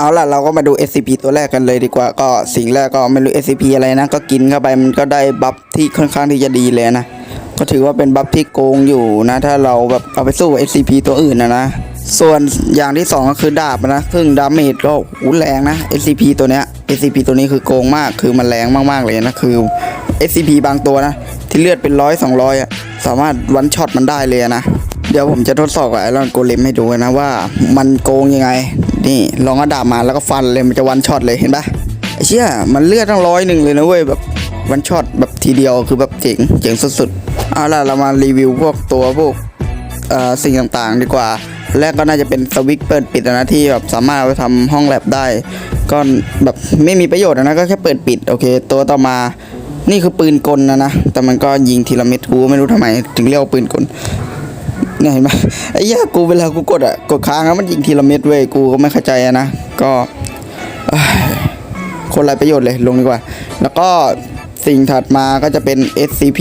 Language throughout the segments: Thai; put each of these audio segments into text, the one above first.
เอาล่ะเราก็มาดู SCP ตัวแรกกันเลยดีกว่าก็สิ่งแรกก็ไม่รู้ SCP อะไรนะ ก็กินเข้าไปมันก็ได้บัฟที่ค่อนข้างที่จะดีเลยนะ ก็ถือว่าเป็นบัฟที่โกงอยู่นะ ถ้าเราแบบเอาไปสู้ SCP ตัวอื่นนะนะส่วนอย่างที่สองก็คือดาบนะซึ่งดาเมจก็หูแรงนะ SCP ตัวเนี้ย SCP ตัวนี้คือโกงมากคือมันแรงมากๆเลยนะคือ SCP บางตัวนะ ที่เลือดเป็นร้อยสองร้อยสามารถวันช็อตมันได้เลยนะ เดี๋ยวผมจะทดสอบกับไอรอนโกเลมให้ดูนะว่า มันโกงยังไง นี่ลองเอาดาบมาแล้วก็ฟันเลยมันจะวันช็อตเลยเห็นปะไอเชี่ยมันเลือดตั้งร้อยหนึ่งเลยนะเว้ยแบบวันช็อตแบบทีเดียวคือแบบเจ๋งเจ๋งสุดๆเอาล่ะเรามารีวิวพวกตัวพวกเอ่อสิ่งต่างๆ ดีกว่า แรกก็น่าจะเป็นสวิตเปิดปิดนะที่แบบสามารถไปทำห้องแลบได้ ก็แบบไม่มีประโยชน์นะก็แค่เปิดปิดโอเค ตัวต่อมานี่คือปืนกลนะนะ แต่มันก็ยิงทีละเม็ดกูไม่รู้ทำไม ถึงเรียกว่าปืนกล เนี่ยเห็นไหมไอ้เหี้ยกูเวลากูกดอะกดค้างแล้วมันยิงทีละเม็ดเว้ยกูก็ไม่เข้าใจอะนะก็คนไรประโยชน์เลยลงดีกว่า แล้วก็สิ่งถัดมาก็จะเป็น SCP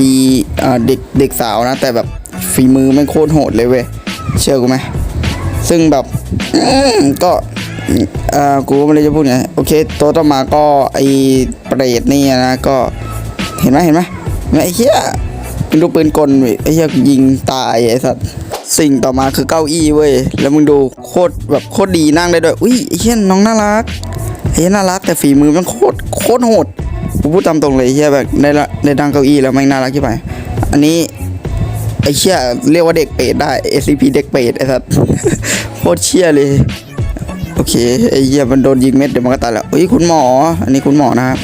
เด็กเด็กสาวนะ แต่แบบฝีมือมันโคตรโหดเลยเว้ยเชื่อกูไหมซึ่งแบบก็เอ่อกูไม่รู้จะพูดไงโอเคตัวต่อมาก็ไอเปรตนี่นะก็เห็นไหมเห็นไหมไอ้เหี้ยเป็นดูกปืนกลไอ้เหี้ยยิงตายไอ้สัตว์ สิ่งต่อมาคือเก้าอี้เว้ย แล้วมึงดูโคตรแบบโคตรดีนั่งได้ด้วย อุ้ยไอ้เหี้ยน้องน่ารักไอ้เหี้ยน่ารักแต่ฝีมือมันโคตรโคตรโหดกูพูดตามตรงเลยเหี้ยแบบได้ละได้ดังเก้าอี้แล้วม่งน่ารักที่ไป อันนี้ไอ้เชี่ยเรียกว่าเด็กเปรตได้ SCP เด็กเปรตไอ้สัสโคตรเชี่ยเลย โอเคไอ้เหี้ยมันโดนยิงเม็ดเดี๋ยวมันก็ตายแล้วเฮ้ยคุณหมอ อันนี้คุณหมอนะครับ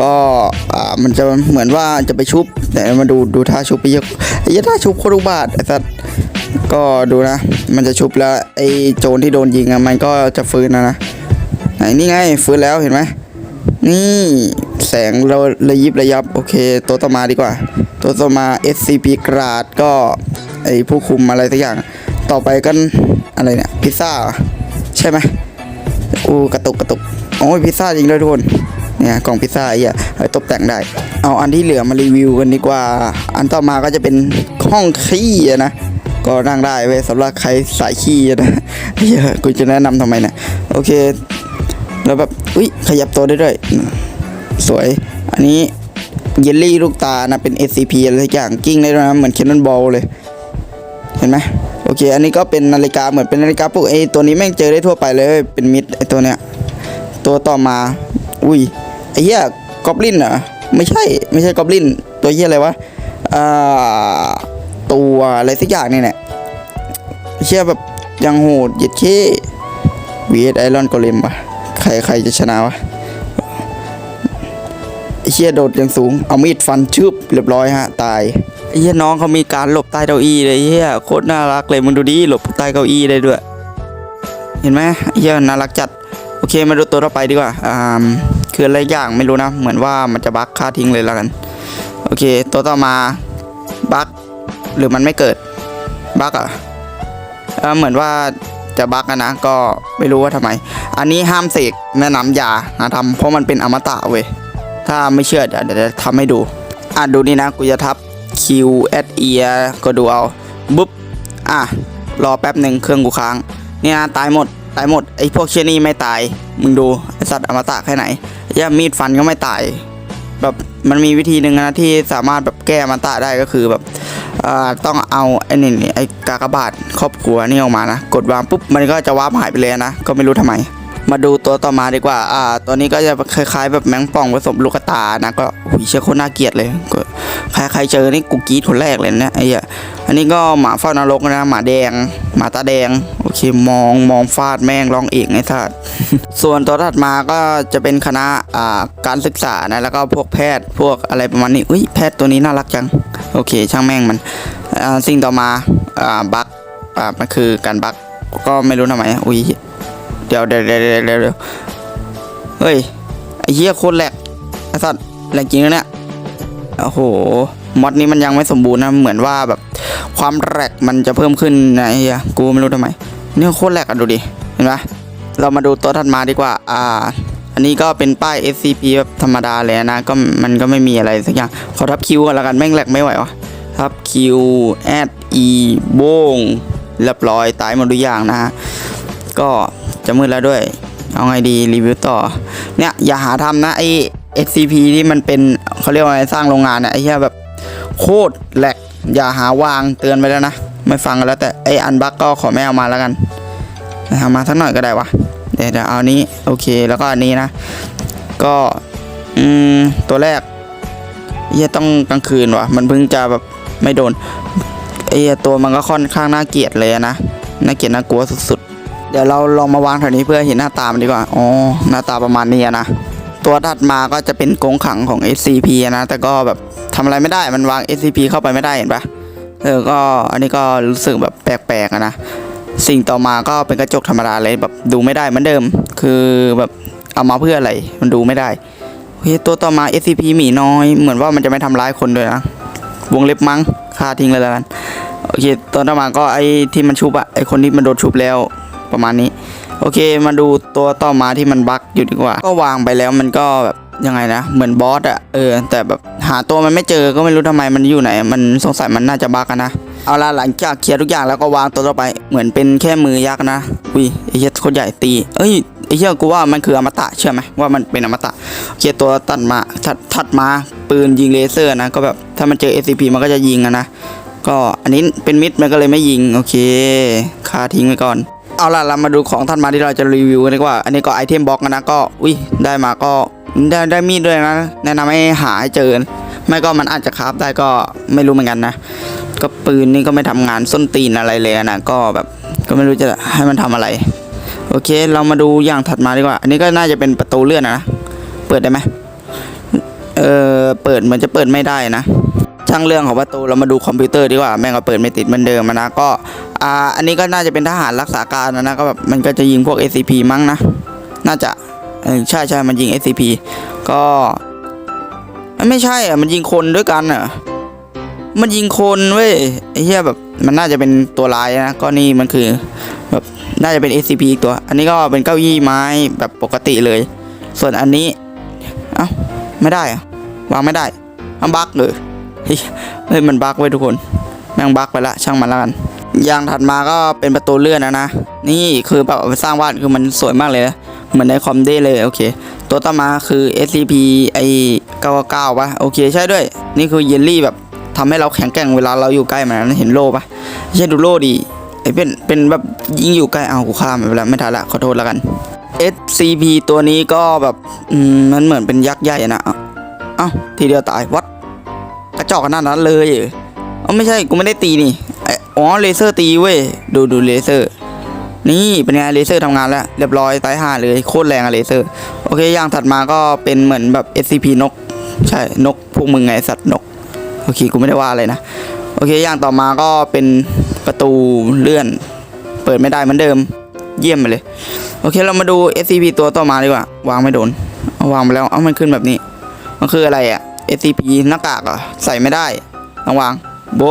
ก็อ่ามันจะเหมือนว่าจะไปชุบแต่มาดูดูท่าชุบไปเยอะไอ้เหี้ยท่าชุบโคตรบาทไอ้สัส ก็ดูนะ มันจะชุบแล้วไอ้โจรที่โดนยิงอะมันก็จะฟื้นนะนะไหนนี่ไงฟื้นแล้วเห็นไหมนี่แสงเราระยิบระยับโอเค ตัวต่อมาดีกว่า ตัวต่อมา SCP กราดก็ไอผู้คุมอะไรสักอย่าง ต่อไปกันอะไรเนี่ยพิซซ่าใช่ไหมอูกระตุกกระตุกโอ้ยพิซซ่าจริงด้วยทุกคนเนี่ยกล่องพิซซ่าไอ้เหี้ยเอาไปตกแต่งได้ เอาอันที่เหลือมารีวิวกันดีกว่า อันต่อมาก็จะเป็นห้องขี้นะ ก็นั่งได้เว้ยสำหรับใครสายขี้นะเฮียกูจะแนะนำทำไมเนี่ยโอเค แล้วแบบอุ้ยขยับตัวได้ด้วย สวย อันนี้เยลลี่ลูกตานะเป็น SCP อะไรสักอย่างกิ้งได้ด้วยนะเหมือน c คนน n บอลเลย เห็นไหมโอเค อันนี้ก็เป็นนาฬิกาเหมือนเป็นนาฬิกาปลุกไอตัวนี้แม่งเจอได้ทั่วไปเลยเป็นมิดไอตัวเนี้ยตัวต่อมา อุ้ยไอเหี้ยกอบลินเหรอไม่ใช่ไม่ใช่กอบลินตัวเหี้ยอะไรวะอ่า ตัวอะไรสักอย่างนี่แหละเชี่ยแบบยังโหดเหยียดเข้วีเอสไอรอนโกเลมปะใครใครจะชนะวะเชี่ยโดดอย่างสูง เอามีดฟันชึบเรียบร้อยฮะ ตายเชี่ยน้องเขามีการหลบใต้เก้าอี้เลยเชี่ยโคตรน่ารักเลยมึงดูดิหลบใต้เก้าอี้ได้ด้วย เห็นไหมเชี่ยน่ารักจัด โอเคมาดูตัวต่อไปดีกว่าอ่าคืออะไรอย่างไม่รู้นะ เหมือนว่ามันจะบั๊กค่าทิ้งเลยแล้วกัน โอเค ตัวต่อมาบั๊ก หรือมันไม่เกิดบั๊กอะเหมือนว่าจะบั๊กนะ ก็ไม่รู้ว่าทำไม อันนี้ห้ามเสกแนะนำอย่านะทำเพราะมันเป็นอมตะเว้ย ถ้าไม่เชื่อเดี๋ยวเดี๋ยวจะทำให้ดู อะดูนี่นะ กูจะทับ Q at E ก็ดูเอาบุ๊บอะ รอแป๊บหนึ่งเครื่องกูค้าง เนี่ยนะตายหมด ตายหมด ไอ้พวกเชี่ยนี่ไม่ตาย มึงดู ไอ้สัตว์อมตะแค่ไหนไอ้เหี้ยมีดฟันก็ไม่ตาย แบบมันมีวิธีหนึ่งนะที่สามารถแบบแก้มันตะได้ก็คือแบบต้องเอาไอ้นี่ไอ้กากบาทครอบครัวนี่ออกมานะ กดวางปุ๊บมันก็จะวาร์ปหายไปเลยนะ ก็ไม่รู้ทำไม มาดูตัวต่อมาดีกว่า อ่า ตัวนี้ก็จะคล้ายๆ แบบแมงป่องผสมลูกกตานะ ก็หุยเชื่อโคตรน่าเกลียดเลยก็ ใครใครเจอนี่กูกีดคนแรกเลยนะไอ้เหี้ยอันนี้ก็หมาเฝ้านรกนะหมาแดง หมาตาแดง โอเคมองมองฟาดแม่งร้องเอกไอ้สัสส่วนตัวถัดมาก็จะเป็นคณะอ่าการศึกษานะแล้วก็พวกแพทย์พวกอะไรประมาณนี้อุ้ยแพทย์ตัวนี้น่ารักจังโอเค ช่างแม่งมันอ่าสิ่งต่อมาอ่าบักอ่ามันคือการบักก็ไม่รู้ทำไมอุ้ยเดี๋ยวเดี๋ยวเดี๋ยวเดี๋ยวเดี๋ยวเฮ้ยไอ้เหี้ยโคตรแหลกไอ้สัตว์แหลกจริงนะเนี่ย โอ้โหมอดนี้มันยังไม่สมบูรณ์นะเหมือนว่าแบบความแหลกมันจะเพิ่มขึ้นนะไอ้เหี้ยกูไม่รู้ทำไมนี่โคตรแหลกอะดูดิเห็นปะเรามาดูตัวถัดมาดีกว่าอ่า อันนี้ก็เป็นป้าย SCP แบบธรรมดาเลยนะก็มันก็ไม่มีอะไรสักอย่างขอทับคิวกันแล้วกันแม่งแหลกไม่ไหววะทับคิวแอดอีโบงเรียบร้อยตายหมดทุกอย่างนะฮะก็จะมืดแล้วด้วย เอเอาไงดีรีวิวต่อเนี่ยอย่าหาทำนะไอ SCP ที่มันเป็น เขาเรียกว่าอะไรสร้างโรงงานเนี่ยไอ้เหี้ยแบบโคตรแหลกอย่าหาวางเตือนไปแล้วนะ ไม่ฟังกันแล้วแต่ไออันบักก็ขอไม่เอามาแล้วกันเอามาสักหน่อยก็ได้วะเดี๋ยวเอานี้ โอเคแล้วก็อันนี้นะ ก็อืมตัวแรกเหี้ยต้องกลางคืนวะมันเพิ่งจะแบบไม่โดนไอ้เียตัวมันก็ค่อนข้างน่าเกลียดเลยนะน่าเกลียดน่ากลัวสุดๆ เดี๋ยวเราลองมาวางแถวนี้เพื่อเห็นหน้าตามันดีกว่าอ๋อหน้าตาประมาณนี้นะ ตัวถัดมาก็จะเป็นกงขังของ SCP นะแต่ก็แบบทำอะไรไม่ได้มันวาง SCP เข้าไปไม่ได้เห็นปะเออก็อันนี้ก็รู้สึกแบบแปลกๆนะสิ่งต่อมาก็เป็นกระจกธรรมดาเลยแบบดูไม่ได้เหมือนเดิม คือแบบเอามาเพื่ออะไรมันดูไม่ได้เฮ้ยตัวต่อมา SCP หมีน้อย เหมือนว่ามันจะไม่ทำร้ายคนด้วยนะวงเล็บมั้งฆ่าทิ้งเลยแล้วกันโอเคตัวต่อมาก็ไอ้ที่มันชุบอะไอ้คนที่มันโดนชุบแล้วประมาณนี้ โอเคมาดูตัวต่อมาที่มันบั๊กอยู่ดีกว่า ก็วางไปแล้วมันก็แบบยังไงนะเหมือนบอสอะเออแต่แบบหาตัวมันไม่เจอก็ไม่รู้ทำไมมันอยู่ไหน มันสงสัยมันน่าจะบั๊กนะเอาละหลังจากเคลียร์ทุกอย่างแล้วก็วางตัวต่อไปเหมือนเป็นแค่มือยักษ์นะอุ้ยไอ้เหี้ยโคตรใหญ่ตีเอ้ยไอ้เหี้ยกูว่ามันคืออมตะเชื่อไหมว่ามันเป็นอมตะโอเคตัวตัดมาถัดถัดมาปืนยิงเลเซอร์นะก็แบบถ้ามันเจอ SCP มันก็จะยิงนะก็อันนี้เป็นมิดมันก็เลยไม่ยิงโอเคคาทิ้งไว้ก่อน เอาล่ะเรามาดูของท่านมาที่เราจะรีวิวกันดีกว่า อันนี้ก็ไอเทมบล็อกนะก็อุ้ยได้มาก็ได้ได้มีดด้วยนะแนะนำให้หาให้เจอไม่ก็มันอาจจะคราฟได้ก็ไม่รู้เหมือนกันนะ ก็ปืนนี่ก็ไม่ทำงานส้นตีนอะไรเลยนะก็แบบก็ไม่รู้จะให้มันทำอะไร โอเค เรามาดูอย่างถัดมาดีกว่า อันนี้ก็น่าจะเป็นประตูเลื่อนนะ เปิดได้ไหมเออเปิดเหมือนจะเปิดไม่ได้นะ ช่างเรื่องของประตูเรามาดูคอมพิวเตอร์ดีกว่าแม่งก็เปิดไม่ติดเหมือนเดิมนะก็อ่าอันนี้ก็น่าจะเป็นทหารรักษาการนะนะก็แบบมันก็จะยิงพวก SCP มั้งนะ น่าจะใช่ใช่มันยิง SCP ก็ไม่ใช่อะมันยิงคนด้วยกันอะมันยิงคนเว้ยไอ้เหี้ยแบบมันน่าจะเป็นตัวร้ายนะก็นี่มันคือแบบน่าจะเป็น SCP อีกตัว อันนี้ก็เป็นเก้าอี้ไม้แบบปกติเลย ส่วนอันนี้ เอ้าไม่ได้อะวางไม่ได้อันบั๊กเลย เฮ้ยมันบั๊กไว้ทุกคน แม่งบั๊กไปละช่างมันละกัน อย่างถัดมาก็เป็นประตูเลื่อนนะนะ นี่คือแบบสร้างบ้านคือมันสวยมากเลยนะเหมือนในคอมได้เลยโอเค ตัวต่อมาคือ SCP ไอ99ปะโอเคใช่ด้วย นี่คือเยลลี่แบบทำให้เราแข็งแกร่งเวลาเราอยู่ใกล้มันเห็นโล่ปะใช่ดูโล่ดีไอเป็นเป็นแบบยิงอยู่ใกล้เอากูข้ามไปแล้วไม่ทันละขอโทษแล้วกัน SCP ตัวนี้ก็แบบมันเหมือนเป็นยักษ์ใหญ่นะอ้าเอ้าทีเดียวตายวัด กระจอกขนาดนั้นเลยเอเอ้าไม่ใช่กูไม่ได้ตีนี่อ๋อเลเซอร์ตีเว้ยดูดูเลเซอร์ นี่เป็นไงเลเซอร์ทำงานแล้วเรียบร้อยตายห่าเลยโคตรแรงอะเลเซอร์โอเคอย่างถัดมาก็เป็นเหมือนแบบ SCP นก ใช่นกพวกมึงไงสัตว์นกโอเคกูไม่ได้ว่าอะไรนะโอเคอย่างต่อมาก็เป็นประตูเลื่อน เปิดไม่ได้เหมือนเดิม เยี่ยมไปเลย โอเคเรามาดู SCP ตัวต่อมาดีกว่า วางไม่โดน เอาวางไปแล้ว เอามันขึ้นแบบนี้ มันคืออะไรอะ SCP หน้ากากอะใส่ไม่ได้ต้องวางโบ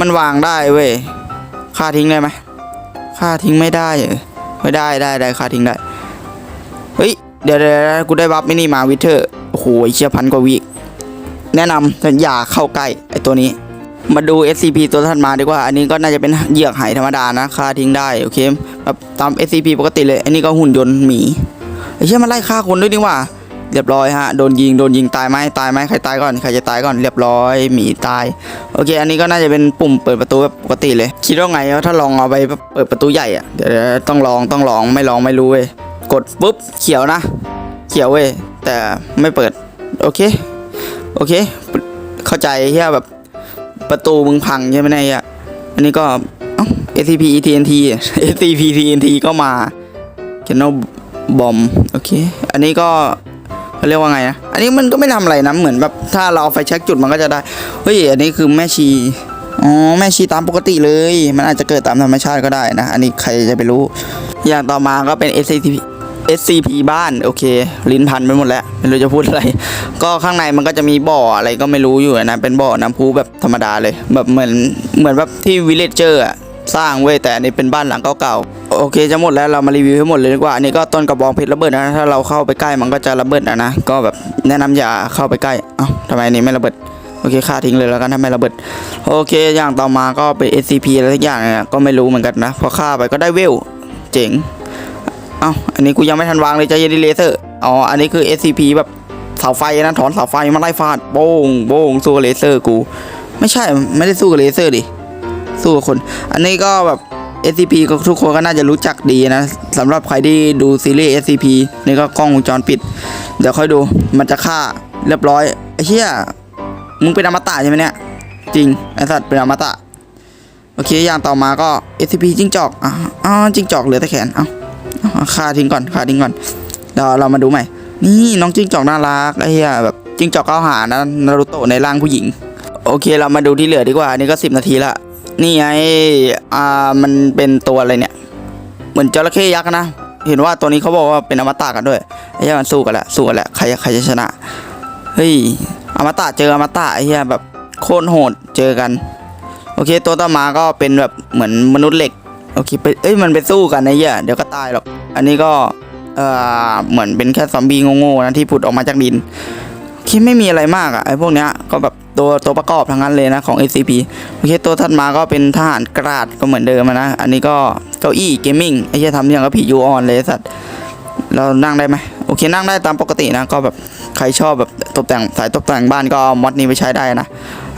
มันวางได้เว้ยค่าทิ้งได้ไหมค่าทิ้งไม่ได้ไม่ได้ได้ได้ค่าทิ้งได้เฮ้ยเดี๋ยวเดี๋ยวกูได้บัฟมินิมาวิเทอร์โอ้โหเชี่ยพันกว่าวิแนะนำอย่าเข้าใกล้ไอตัวนี้ มาดู SCP ตัวถัดมาดีกว่า อันนี้ก็น่าจะเป็นเหยือกไหธรรมดานะค่าทิ้งได้โอเคแบบตาม SCP ปกติเลย อันนี้ก็หุ่นยนต์หมีไอเชี่ยมันไล่ฆ่าคนด้วยนี่ว่า เรียบร้อยฮะ โดนยิง โดนยิงตายไหมตายไหมใครตายก่อน ใครจะตายก่อน เรียบร้อย หมีตาย โอเค อันนี้ก็น่าจะเป็นปุ่มเปิดประตูแบบปกติเลย คิดว่าไงว่าถ้าลองเอาไปเปิดประตูใหญ่อะเดี๋ยวต้องลอง ต้องลอง ไม่ลองไม่รู้เว้ย กดปุ๊บ เขียวนะ เขียวเว้ย แต่ไม่เปิด โอเค โอเค เข้าใจเฮียแบบประตูมึงพังใช่ไหมเนี่ย อันนี้ก็เอ้า SCP TNT SCP TNT ก็มา c a n o Bomb โอเค อันนี้ก็ เขาเรียกว่าไงนะอันนี้มันก็ไม่ทำอะไรนะเหมือนแบบถ้าเราเอาไฟแช็กจุดมันก็จะได้เฮ้ยอันนี้คือแม่ชีอ๋อแม่ชีตามปกติเลย มันอาจจะเกิดตามธรรมชาติก็ได้นะ อันนี้ใครจะไปรู้ อย่างต่อมาก็เป็น SCP SCP บ้านโอเค ลิ้นพันไปหมดแล้วไม่รู้จะพูดอะไร ก็ข้างในมันก็จะมีบ่ออะไรก็ไม่รู้อยู่นะ เป็นบ่อน้ำพุแบบธรรมดาเลย แบบเหมือนเหมือนแบบที่วิลเลจเจอร์อะ สร้างเว้ยแต่อันนี้เป็นบ้านหลังเก่าๆโอเคจะหมดแล้วเรามารีวิวให้หมดเลยดีกว่าอันนี้ก็ต้นกระบองเพชรระเบิดนะถ้าเราเข้าไปใกล้มันก็จะระเบิดนะนะก็แบบแนะนำอย่าเข้าไปใกล้เอ้าทำไมอันนี้ไม่ระเบิดโอเคฆ่าทิ้งเลยแล้วกันถ้าไม่ระเบิดโอเคอย่างต่อมาก็เป็น SCP อะไรทุกอย่างเนี่ยก็ไม่รู้เหมือนกันนะพอฆ่าไปก็ได้เวลเจ๋งเอ้าอันนี้กูยังไม่ทันวางเลยใจเย็นดิเลเซอร์อ๋ออันนี้คือ SCP แบบเสาไฟนะถอนเสาไฟมาไล่ฟาดโป้งโป้งสู้เลเซอร์กู ไม่ใช่ไม่ได้สู้กับเลเซอร์ดิ สู้คน อันนี้ก็แบบ SCP ก็ทุกคนก็น่าจะรู้จักดีนะสำหรับใครที่ดูซีรีส์ SCP นี่ก็กล้องวงจรปิด เดี๋ยวค่อยดูมันจะฆ่าเรียบร้อยไอ้เหี้ยมึงเป็นอมตะใช่ไหมเนี่ยจริงไอสัตว์เป็นอมตะโอเคอย่างต่อมาก็ SCP จิ้งจอกอ๋อจิ้งจอกเหลือแต่แขนเอ้าเอาฆ่าทิ้งก่อนฆ่าทิ้งก่อนเดี๋ยวเรามาดูใหม่ นี่น้องจิ้งจอกน่ารักไอ้เหี้ยแบบจิ้งจอกเข้าหานะนารุโตะในร่างผู้หญิง โอเคเรามาดูที่เหลือดีกว่านนี่ก็สิบนาทีละ นี่ไงอ่ามันเป็นตัวอะไรเนี่ย เหมือนจระเข้ยักษ์นะ เห็นว่าตัวนี้เขาบอกว่าเป็นอมตะกันด้วยไอ้เหี้ยมันสู้กันแหละสู้กันแหละใครใครจะชนะเฮ้ยอมตะเจออมตะไอ้เหี้ยแบบโคตรโหดเจอกัน โอเค ตัวต่อมาก็เป็นแบบเหมือนมนุษย์เหล็กโอเคไปเอ้ยมันไปสู้กันไอ้เหี้ยเดี๋ยวก็ตายหรอกอันนี้ก็เอ่อเหมือนเป็นแค่ซอมบี้โง่ๆนะที่ผุดออกมาจากดิน คิดไม่มีอะไรมากอะไอ้พวกเนี้ยก็แบบตัวตัวประกอบทั้งนั้นเลยนะของ SCP โอเคตัวถัดมาก็เป็นทหารกราดก็เหมือนเดิมนะ อันนี้ก็เก้าอี้เกมมิ่งไอ้เหี้ยทำอย่างกับผียูออนเลยสัตว์เรานั่งได้ไหมโอเคนั่งได้ตามปกตินะก็แบบใครชอบแบบตกแต่งสายตกแต่งบ้านก็มอดนี้ไปใช้ได้นะ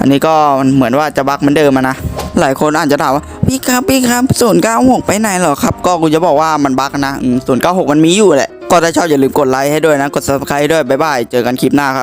อันนี้ก็เหมือนว่าจะบักเหมือนเดิมนะ หลายคนอาจจะถามว่าพี่ครับพี่ครับศูนย์เก้าหกไปไหนเหรอครับ ก็กูจะบอกว่ามันบักนะศูนย์เก้าหกมันมีอยู่แหละ ก็ถ้าชอบอย่าลืมกดไลค์ให้ด้วยนะ กด subscribe ด้วยบ๊ายบายเจอกันคลิปหน้าครับ